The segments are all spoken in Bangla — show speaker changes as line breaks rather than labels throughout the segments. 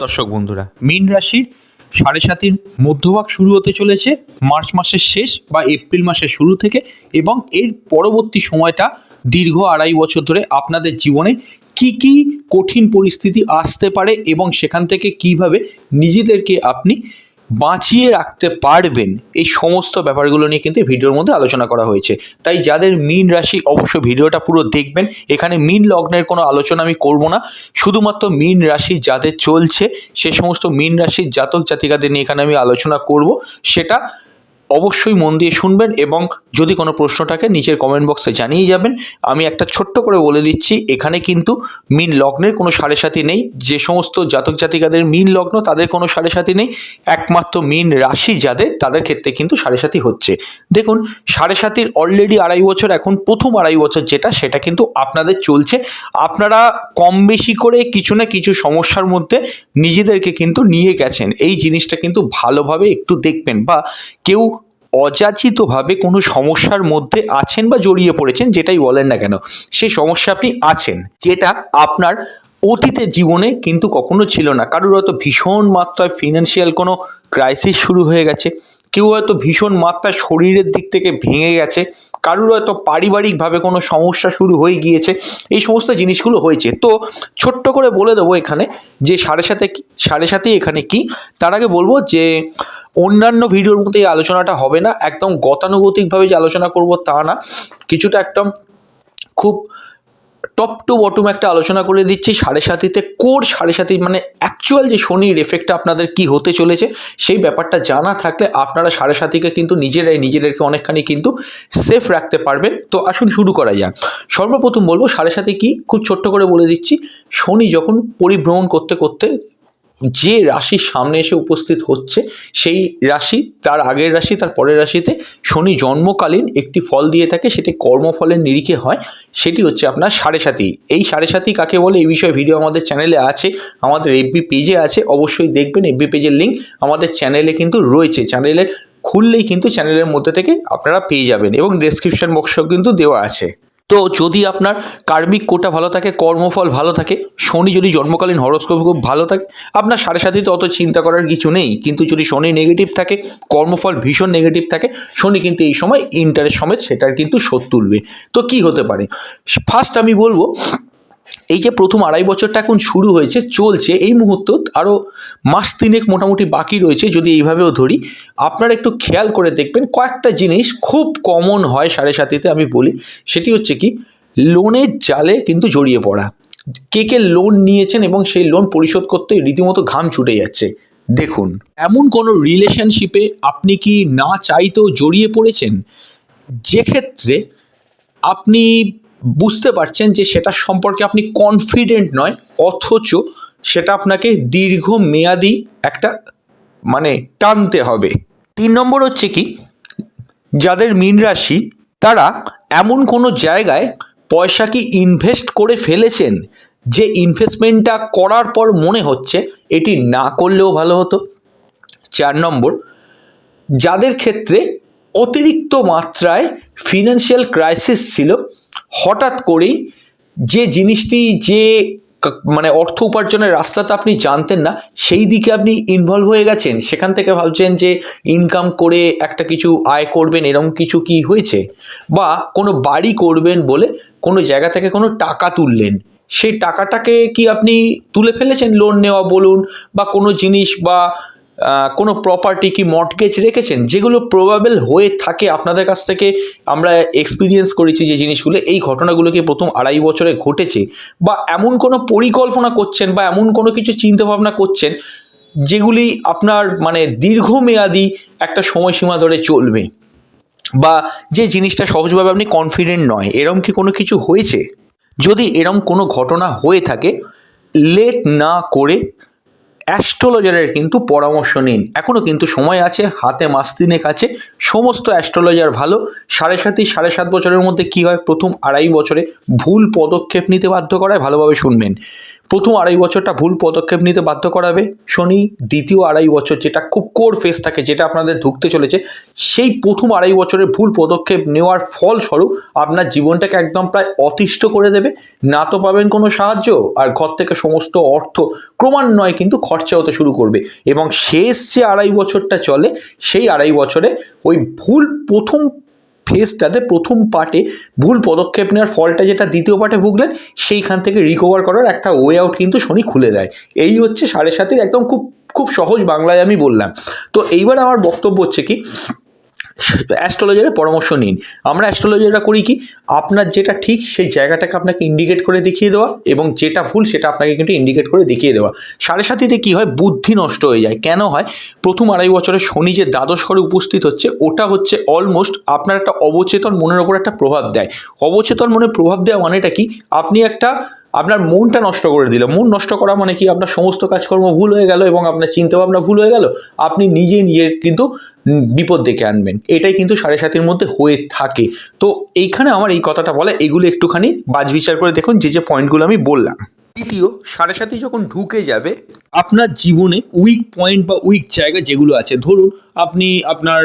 দর্শক বন্ধুরা, মীন রাশির সাড়ে সাতির মধ্যভাগ শুরু হতে চলেছে মার্চ মাসের শেষ বা এপ্রিল মাসের শুরু থেকে এবং এর পরবর্তী সময়টা দীর্ঘ আড়াই বছর ধরে আপনাদের জীবনে কি কি কঠিন পরিস্থিতি আসতে পারে এবং সেখান থেকে কীভাবে নিজেদেরকে আপনি বাঁচিয়ে রাখতে পারবেন এই সমস্ত ব্যাপারগুলো নিয়ে কিন্তু ভিডিওর মধ্যে আলোচনা করা হয়েছে। তাই যাদের মিন রাশি অবশ্যই ভিডিওটা পুরো দেখবেন। এখানে মিন লগ্নের কোনো আলোচনা আমি করব না। শুধুমাত্র মিন রাশি যাদের চলছে, সে সমস্ত মিন রাশির জাতক জাতিকাদের নিয়ে এখানে আমি আলোচনা করব। সেটা অবশ্যই মন দিয়ে শুনবেন এবং যদি কোনো প্রশ্ন থাকে, নিচের কমেন্ট বক্সে জানিয়ে যাবেন। আমি একটা ছোট্ট করে বলে দিচ্ছি, এখানে কিন্তু মিন লগ্নের কোনো সাড়ে সাথী নেই। যে সমস্ত জাতক জাতিকাদের মিন লগ্ন, তাদের কোনো সাড়ে সাথী নেই। একমাত্র মিন রাশি যাদের, তাদের ক্ষেত্রে কিন্তু সাড়ে সাথী হচ্ছে। দেখুন, সাড়ে সাতির অলরেডি আড়াই বছর, এখন প্রথম আড়াই বছর যেটা, সেটা কিন্তু আপনাদের চলছে। আপনারা কম বেশি করে কিছু না কিছু সমস্যার মধ্যে নিজেদেরকে কিন্তু নিয়ে গেছেন। এই জিনিসটা কিন্তু ভালোভাবে একটু দেখবেন বা কেউ অযাচিতভাবে কোনো সমস্যার মধ্যে আছেন বা জড়িয়ে পড়েছেন, যেটাই বলেন না কেন, সেই সমস্যা আপনি আছেন, যেটা আপনার অতীতের জীবনে কিন্তু কখনো ছিল না। কারোর হয়তো ভীষণ মাত্রায় ফিনান্সিয়াল কোনো ক্রাইসিস শুরু হয়ে গেছে, কেউ হয়তো ভীষণ মাত্রা শরীরের দিক থেকে ভেঙে গেছে কারোর হয়তো পারিবারিকভাবে কোনো সমস্যা শুরু হয়ে গিয়েছে, এই সমস্ত জিনিসগুলো হয়েছে। তো ছোট্ট করে বলে দেবো এখানে যে সাড়ে সাথে সাড়ে সাথে এখানে কি, তার আগে বলব যে অন্যান্য ভিডিওর মধ্যে এই আলোচনাটা হবে না, একদম গতানুগতিকভাবে যে আলোচনা করব তা না। কিছুটা একদম খুব টপ টু বটম একটা আলোচনা করে দিচ্ছি, সাড়ে সাতিতে কোর, সাড়ে সাতি মানে অ্যাকচুয়াল যে শনির এফেক্টটা আপনাদের কি হতে চলেছে, সেই ব্যাপারটা জানা থাকলে আপনারা সাড়ে সাতিকে কিন্তু নিজেরাই, নিজেদেরকে অনেকখানি কিন্তু সেফ রাখতে পারবেন। তো আসুন শুরু করা যাক। সর্বপ্রথম বলব, সাড়ে সাতি কি? খুব ছোট্ট করে বলে দিচ্ছি, শনি যখন পরিভ্রমণ করতে করতে যে রাশির সামনে এসে উপস্থিত হচ্ছে, সেই রাশি, তার আগের রাশি, তার পরের রাশিতে শনি জন্মকালীন একটি ফল দিয়ে থাকে, সেটি কর্মফলের নিরিখে হয়, সেটি হচ্ছে আপনার সাড়ে সাতি এই সাড়ে সাতি কাকে বলে? এই বিষয়ে ভিডিও আমাদের চ্যানেলে আছে, আমাদের এফবি পেজে আছে, অবশ্যই দেখবেন এফবি পেজের লিঙ্ক আমাদের চ্যানেলে কিন্তু রয়েছে। চ্যানেলের খুললেই কিন্তু চ্যানেলের মধ্যে থেকে আপনারা পেয়ে যাবেন এবং ডেসক্রিপশন বক্সেও কিন্তু দেওয়া আছে। তো যদি আপনার কার্মিক কোটা ভালো থাকে, কর্মফল ভালো থাকে, শনি যদি জন্মকালীন হরস্কোপ খুব ভালো থাকে, আপনার সাড়ে সাথে অত চিন্তা করার কিছু নেই। কিন্তু যদি শনি নেগেটিভ থাকে, কর্মফল ভীষণ নেগেটিভ থাকে, শনি কিন্তু এই সময় ইন্টারেস্ট সমেত সেটার কিন্তু শোধ তুলবে। তো কি হতে পারে? ফার্স্ট আমি বলব এই যে প্রথম আড়াই বছরটা এখন শুরু হয়েছে, চলছে, এই মুহূর্ত আরও মাস তিনেক মোটামুটি বাকি রয়েছে, যদি এইভাবেও ধরি। আপনারা একটু খেয়াল করে দেখবেন, কয়েকটা জিনিস খুব কমন হয় সাড়ে সাতিতে আমি বলি। সেটি হচ্ছে কি, লোনের জালে কিন্তু জড়িয়ে পড়া। কে কে লোন নিয়েছেন এবং সেই লোন পরিশোধ করতে রীতিমতো ঘাম ছুটে যাচ্ছে। দেখুন, এমন কোনো রিলেশনশিপে আপনি কি না চাইতেও জড়িয়ে পড়েছেন? যে ক্ষেত্রে আপনি বুঝতে পারছেন যে সেটা সম্পর্কে আপনি কনফিডেন্ট নয়, অথচ সেটা আপনাকে দীর্ঘ মেয়াদি একটা মানে টানতে হবে। তিন নম্বর হচ্ছে কি, যাদের মীন রাশি, তারা এমন কোনো জায়গায় পয়সা কি ইনভেস্ট করে ফেলেছেন? যে ইনভেস্টমেন্টটা করার পর মনে হচ্ছে এটি না করলেও ভালো হতো। চার নম্বর, যাদের ক্ষেত্রে অতিরিক্ত মাত্রায় ফিনান্সিয়াল ক্রাইসিস ছিল হঠাৎ করেই যে জিনিসটি, যে মানে অর্থ উপার্জনের রাস্তাটা আপনি জানতেন না, সেই দিকে আপনি ইনভলভ হয়ে গেছেন? সেখান থেকে ভাবছেন যে ইনকাম করে একটা কিছু আয় করবেন, এরকম কিছু কি হয়েছে? বা কোনো বাড়ি করবেন বলে কোনো জায়গা থেকে কোনো টাকা তুললেন, সেই টাকাটাকে কি আপনি তুলে ফেলেছেন? লোন নেওয়া বলুন বা কোনো জিনিস বা কোনো প্রপার্টি কি মর্টগেজ রেখেছেন? যেগুলো প্রবাবেল হয়ে থাকে আপনাদের কাছ থেকে, আমরা এক্সপিরিয়েন্স করেছি যে জিনিসগুলো, এই ঘটনাগুলোকে প্রথম আড়াই বছরে ঘটেছে? বা এমন কোনো পরিকল্পনা করছেন বা এমন কোনো কিছু চিন্তাভাবনা করছেন, যেগুলি আপনার মানে দীর্ঘমেয়াদী একটা সময়সীমা ধরে চলবে? বা যে জিনিসটা সহজভাবে আপনি কনফিডেন্ট নয়, এরম কি কোনো কিছু হয়েছে? যদি এরম কোনো ঘটনা হয়ে থাকে লেট না করে অ্যাস্ট্রোলজারের কিন্তু পরামর্শ নিন। এখনও কিন্তু সময় আছে, হাতে মাস তিনেক আছে। সমস্ত অ্যাস্ট্রোলজার ভালো। সাড়ে সাতই, সাড়ে সাত বছরের মধ্যে কী হয়? প্রথম আড়াই বছরে ভুল পদক্ষেপ নিতে বাধ্য করায় ভালোভাবে শুনবেন। প্রথম আড়াই বছরটা ভুল পদক্ষেপ নিতে বাধ্য করাবে। শনি, দ্বিতীয় আড়াই বছর যেটা খুব কোর ফেস থাকে, যেটা আপনাদের ঢুকতে চলেছে, সেই প্রথম আড়াই বছরের ভুল পদক্ষেপ নেওয়ার ফলস্বরূপ আপনার জীবনটাকে একদম প্রায় অতিষ্ঠ করে দেবে। না তো পাবেন কোনো সাহায্য, আর ঘর থেকে সমস্ত অর্থ ক্রমান্বয়ে কিন্তু খরচা হতে শুরু করবে। এবং শেষ যে আড়াই বছরটা চলে, সেই আড়াই বছরে ওই ভুল প্রথম ফেজটাতে প্রথম পার্টে ভুল পদক্ষেপ নেওয়ার ফলটা যেটা দ্বিতীয় পার্টে ভুগলেন, সেইখান থেকে রিকভার করার একটা ওয়ে আউট কিন্তু শনি খুলে দেয়। এই হচ্ছে সাড়ে সাতের একদম খুব খুব সহজ বাংলায় আমি বললাম। তো এইবার আমার বক্তব্য হচ্ছে কি অ্যাস্ট্রোলজারের পরামর্শ নিন। আমরা অ্যাস্ট্রোলজাররা করি কি? আপনার যেটা ঠিক, সেই জায়গাটাকে আপনাকে ইন্ডিকেট করে দেখিয়ে দেওয়া এবং যেটা ভুল, সেটা আপনাকে কিন্তু ইন্ডিকেট করে দেখিয়ে দেওয়া। সাড়ে সাতিতে কী হয়? বুদ্ধি নষ্ট হয়ে যায়। কেন হয়? প্রথম আড়াই বছরে শনি যে দ্বাদশ ঘরে উপস্থিত হচ্ছে, ওটা হচ্ছে অলমোস্ট আপনার একটা অবচেতন মনের ওপর একটা প্রভাব দেয়। অবচেতন মনে প্রভাব দেওয়া মানেটা কি? আপনি একটা আপনার মনটা নষ্ট করে দিল। মন নষ্ট করা মানে কি? আপনার সমস্ত কাজকর্ম ভুল হয়ে গেল এবং আপনার চিন্তাভাবনা ভুল হয়ে গেল। আপনি নিজে নিজের কিন্তু বিপদ ডেকে আনবেন। এটাই কিন্তু সাড়ে সাতের মধ্যে হয়ে থাকে। তো এইখানে আমার এই কথাটা বলে, এগুলো একটুখানি বাজ বিচার করে দেখুন যে যে পয়েন্টগুলো আমি বললাম। দ্বিতীয়, সাড়ে সাথে যখন ঢুকে যাবে, আপনার জীবনে উইক পয়েন্ট বা উইক জায়গা যেগুলো আছে, ধরুন আপনি আপনার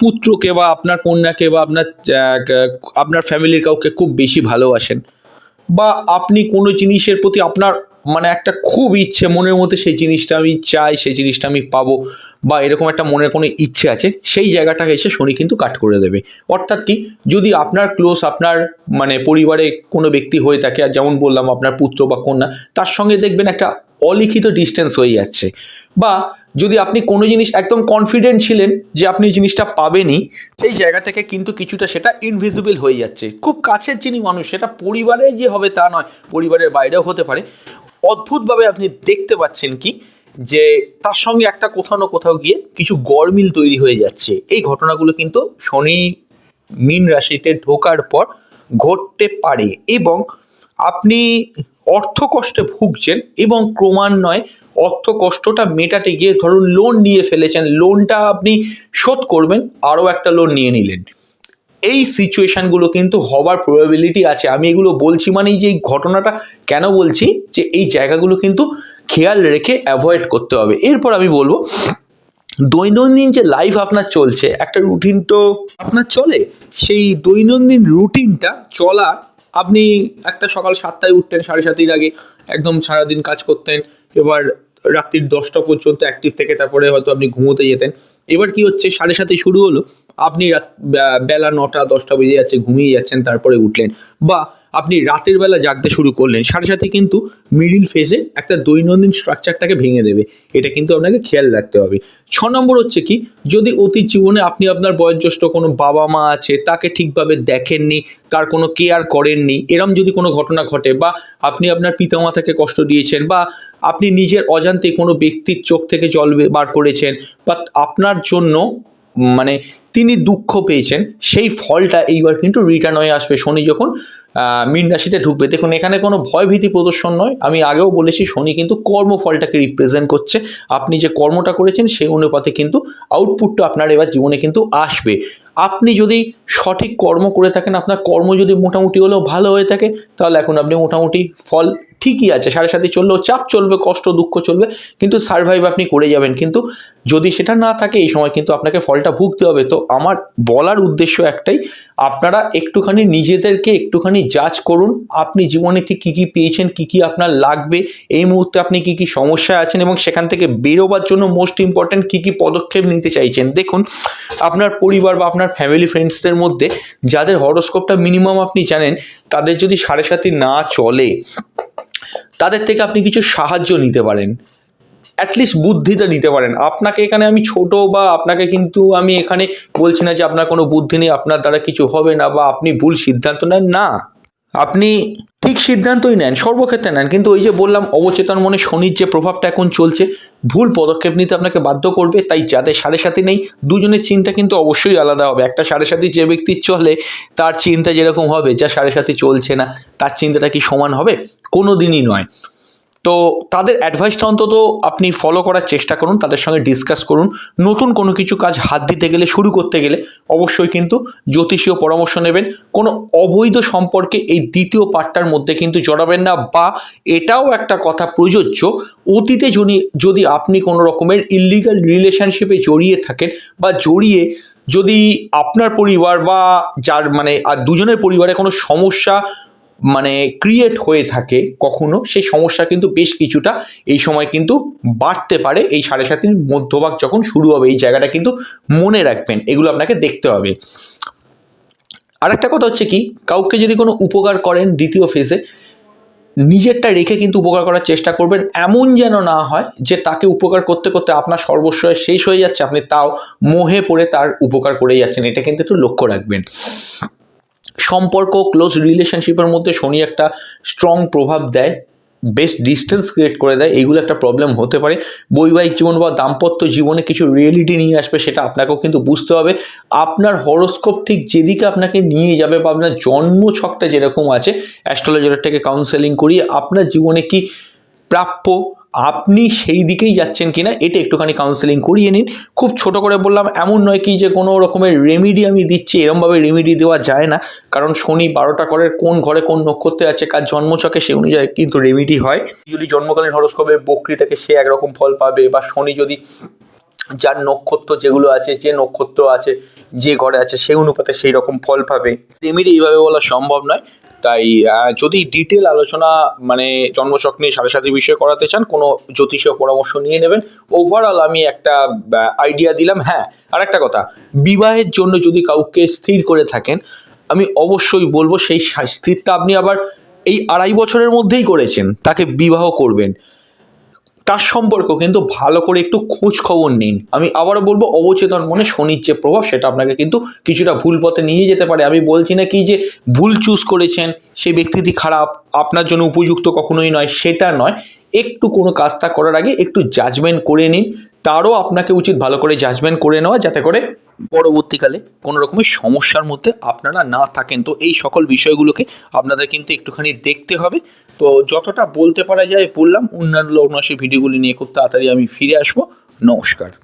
পুত্রকে বা আপনার কন্যাকে বা আপনার আপনার ফ্যামিলির কাউকে খুব বেশি ভালোবাসেন। বা আপনি কোনো জিনিসের প্রতি আপনার মানে একটা খুব ইচ্ছে, মনের মধ্যে সেই জিনিসটা আমি চাই, সেই জিনিসটা আমি পাবো বা এরকম একটা মনের কোনো ইচ্ছে আছে, সেই জায়গাটাকে এসে শনি কিন্তু কাট করে দেবে। অর্থাৎ কি, যদি আপনার ক্লোজ আপনার মানে পরিবারে কোনো ব্যক্তি হয়ে থাকে, আর যেমন বললাম আপনার পুত্র বা কন্যা, তার সঙ্গে দেখবেন একটা অলিখিত ডিস্টেন্স হয়ে যাচ্ছে বা যদি আপনি কোনো জিনিস একদম কনফিডেন্ট ছিলেন যে আপনি জিনিসটা পাবেনই, সেই জায়গা থেকে কিন্তু কিছুটা সেটা ইনভিজিবল হয়ে যাচ্ছে। খুব কাছের যিনি মানুষ, সেটা পরিবারে যে হবে তা নয়, পরিবারের বাইরেও হতে পারে। অদ্ভুতভাবে আপনি দেখতে পাচ্ছেন কি, যে তার সঙ্গে একটা কোথাও না কোথাও গিয়ে কিছু গরমিল তৈরি হয়ে যাচ্ছে। এই ঘটনাগুলো কিন্তু শনি, মিন রাশিতে ঢোকার পর ঘটতে পারে এবং আপনি অর্থ কষ্টে ভুগছেন এবং ক্রমান্বয়ে অর্থ কষ্টটা মেটাতে গিয়ে ধরুন লোন নিয়ে ফেলেছেন লোনটা আপনি শোধ করবেন, আরও একটা লোন নিয়ে নিলেন। এই সিচুয়েশানগুলো কিন্তু হবার প্রবাবিলিটি আছে। আমি এগুলো বলছি মানেই যে এই ঘটনাটা কেন বলছি? যে এই জায়গাগুলো কিন্তু খেয়াল রেখে অ্যাভয়েড করতে হবে। এরপর আমি বলব, দৈনন্দিন যে লাইফ আপনার চলছে, একটা রুটিন তো আপনার চলে। সেই দৈনন্দিন রুটিনটা চলা, আপনি একটা সকাল সাতটায় উঠতেন, সাড়ে সাতের আগে একদম সারাদিন কাজ করতেন, এবার রাত্রির দশটা পর্যন্ত অ্যাক্টিভ থেকে তারপরে হয়তো আপনি ঘুমোতে যেতেন। এবার কি হচ্ছে? সাড়ে সাতে শুরু হলো। আপনি রাত বেলা নটা, দশটা বেজে যাচ্ছে, ঘুমিয়ে যাচ্ছেন, তারপরে উঠলেন। বা আপনি রাতের বেলা জাগতে শুরু করলেন, সাথে সাথে কিন্তু মিডিল ফেজে একটা দৈনন্দিন স্ট্রাকচারটাকে ভেঙে দেবে। এটা কিন্তু আপনাকে খেয়াল রাখতে হবে। ছ নম্বর হচ্ছে কি, যদি অতীত জীবনে আপনি আপনার বয়োজ্যেষ্ঠ কোনো বাবা মা আছে, তাকে ঠিকভাবে দেখেননি, তার কোনো কেয়ার করেননি, এরম যদি কোনো ঘটনা ঘটে বা আপনি আপনার পিতামাতাকে কষ্ট দিয়েছেন বা আপনি নিজের অজান্তে কোনো ব্যক্তির চোখ থেকে জল বার করেছেন বা আপনার জন্য মানে তিনি দুঃখ পেয়েছেন, সেই ফলটা এইবার কিন্তু রিটার্ন হয়ে আসবে। শনি যখন মীন রাশিতে ঢুকবে। দেখুন, এখানে কোনো ভয়ভীতি প্রদর্শন নয়। আমি আগেও বলেছি, শনি কিন্তু কর্মফলটাকে রিপ্রেজেন্ট করছে। আপনি যে কর্মটা করেছেন, সেই অনুপাতে কিন্তু আউটপুটটা আপনার এবার জীবনে কিন্তু আসবে। আপনি যদি সঠিক কর্ম করে থাকেন, আপনার কর্ম যদি মোটামুটি হলেও ভালো হয়ে থাকে, তাহলে এখন আপনি মোটামুটি ফল ঠিকই আছে, সাড়ে সাথে চললেও চাপ চলবে, কষ্ট, দুঃখ চলবে, কিন্তু সার্ভাইভ আপনি করে যাবেন। কিন্তু যদি সেটা না থাকে, এই সময় কিন্তু আপনাকে ফলটা ভুগতে হবে। তো আমার বলার উদ্দেশ্য একটাই, আপনারা একটুখানি নিজেদেরকে একটুখানি জাজ করুন, আপনি জীবনে ঠিক কী কী পেয়েছেন, কী কী আপনার লাগবে, এই মুহূর্তে আপনি কী কী সমস্যায় আছেন এবং সেখান থেকে বেরোবার জন্য মোস্ট ইম্পর্ট্যান্ট কী কী পদক্ষেপ নিতে চাইছেন। দেখুন, আপনার পরিবার বা আপনার ফ্যামিলি ফ্রেন্ডসদের মধ্যে যাদের হরোস্কোপটা মিনিমাম আপনি জানেন, তাদের যদি সাড়ে সাথে না চলে তাদের থেকে আপনি কিছু সাহায্য নিতে পারেন। অ্যাটলিস্ট বুদ্ধিটা নিতে পারেন। আপনাকে এখানে আমি ছোট বা আপনাকে কিন্তু আমি এখানে বলছি না যে আপনার কোনো বুদ্ধি নেই, আপনার দ্বারা কিছু হবে না বা আপনি ভুল সিদ্ধান্ত নেন, না। আপনি ঠিক সিদ্ধান্তই নেন, সর্বক্ষেত্রে নেন, কিন্তু ওই যে বললাম অবচেতন মনে শনির যে প্রভাবটা এখন চলছে, ভুল পদক্ষেপ নিতে আপনাকে বাধ্য করবে, তাই যাদের সাড়ে সাথে নেই, দুজনের চিন্তা কিন্তু অবশ্যই আলাদা হবে। একটা সাড়ে সাথে যে ব্যক্তির চলে, তার চিন্তা যেরকম হবে, যা সাড়ে সাথে চলছে না, তার চিন্তাটা কি সমান হবে? কোনো দিনই নয়। তো তাদের অ্যাডভাইসটা অন্তত আপনি ফলো করার চেষ্টা করুন, তাদের সঙ্গে ডিসকাস করুন। নতুন কোনো কিছু কাজ হাত দিতে গেলে, শুরু করতে গেলে অবশ্যই কিন্তু জ্যোতিষীয় পরামর্শ নেবেন। কোনো অবৈধ সম্পর্কে এই দ্বিতীয় পার্টটার মধ্যে কিন্তু জড়াবেন না বা এটাও একটা কথা প্রযোজ্য, অতীতে যদি যদি আপনি কোনো রকমের ইলিগাল রিলেশনশিপে জড়িয়ে থাকেন বা জড়িয়ে যদি আপনার পরিবার বা যার মানে আর দুজনের পরিবারে কোনো সমস্যা মানে ক্রিয়েট হয়ে থাকে কখনো, সেই সমস্যা কিন্তু বেশ কিছুটা এই সময় কিন্তু বাড়তে পারে। এই সাড়ে সাতির মধ্যভাগ যখন শুরু হবে, এই জায়গাটা কিন্তু মনে রাখবেন, এগুলো আপনাকে দেখতে হবে। আরেকটা কথা হচ্ছে কি, কাউকে যদি কোনো উপকার করেন দ্বিতীয় ফেজে নিজেরটা রেখে কিন্তু উপকার করার চেষ্টা করবেন। এমন যেন না হয় যে তাকে উপকার করতে করতে আপনার সর্বস্ব শেষ হয়ে যাচ্ছে, আপনি তাও মোহে পড়ে তার উপকার করে যাচ্ছেন। এটা কিন্তু একটু লক্ষ্য রাখবেন। সম্পর্ক ক্লোজ রিলেশনশিপের মধ্যে শনি একটা স্ট্রং প্রভাব দেয়, বেশ ডিস্টেন্স ক্রিয়েট করে দেয় এগুলো একটা প্রবলেম হতে পারে। বৈবাহিক জীবন বা দাম্পত্য জীবনে কিছু রিয়েলিটি নিয়ে আসবে সেটা আপনাকেও কিন্তু বুঝতে হবে। আপনার হরোস্কোপ ঠিক যেদিকে আপনাকে নিয়ে যাবে বা আপনার জন্ম ছকটা যেরকম আছে অ্যাস্ট্রোলজারের থেকে কাউন্সেলিং করিয়ে আপনার জীবনে কি প্রাপ্য আপনি সেই দিকেই যাচ্ছেন কিনা, এটা একটুখানি কাউন্সেলিং করিয়ে নিন। খুব ছোট করে বললাম, এমন নয় কি যে কোনো রকমের রেমিডি আমি দিচ্ছি, এরমভাবে রেমিডি দেওয়া যায় না। কারণ শনি বারোটা ঘরে কোন ঘরে কোন নক্ষত্রে আছে, কার জন্মছকে সেই অনুযায়ী কিন্তু রেমিডি হয়। যদি জন্মকালীন হরস্কোপে বকরি থাকে, সে একরকম ফল পাবে। বা শনি যদি যার নক্ষত্র যেগুলো আছে, যে নক্ষত্র আছে, যে ঘরে আছে সেই অনুপাতে সেই রকম ফল পাবে। রেমিডি এইভাবে বলা সম্ভব নয়। তাই যদি ডিটেল আলোচনা মানে জন্মশক নিয়ে সাড়ে সাথে বিষয়ে করাতে চান, কোনো জ্যোতিষীয় পরামর্শ নিয়ে নেবেন। ওভারঅল আমি একটা আইডিয়া দিলাম। হ্যাঁ আর একটা কথা। বিবাহের জন্য যদি কাউকে স্থির করে থাকেন, আমি অবশ্যই বলব সেই স্থিরটা আপনি আবার এই আড়াই বছরের মধ্যেই করেছেন, তাকে বিবাহ করবেন। তার সম্পর্ক কিন্তু ভালো করে একটু খোঁজ খবর নিন। আমি আবারও বলব, অবচেতন মনে শনির যে প্রভাব, সেটা আপনাকে কিন্তু কিছুটা ভুল পথে নিয়ে যেতে পারে। আমি বলছি না কি যে ভুল চুজ করেছেন, সেই ব্যক্তিটি খারাপ, আপনার জন্য উপযুক্ত কখনোই নয়, সেটা নয়। একটু কোনো কাজটা করার আগে একটু জাজমেন্ট করে নিন। তারও আপনাকে উচিত ভালো করে জাজমেন্ট করে নেওয়া, যাতে করে পরবর্তীকালে কোনো রকমের সমস্যার মধ্যে আপনারা না থাকেন। তো এই সকল বিষয়গুলোকে আপনাদের কিন্তু একটুখানি দেখতে হবে। তো যতটা বলতে পারা যায় বললাম, অন্যান্য লগ্ন সেই ভিডিওগুলি নিয়ে খুব তাড়াতাড়ি আমি ফিরে আসব। নমস্কার।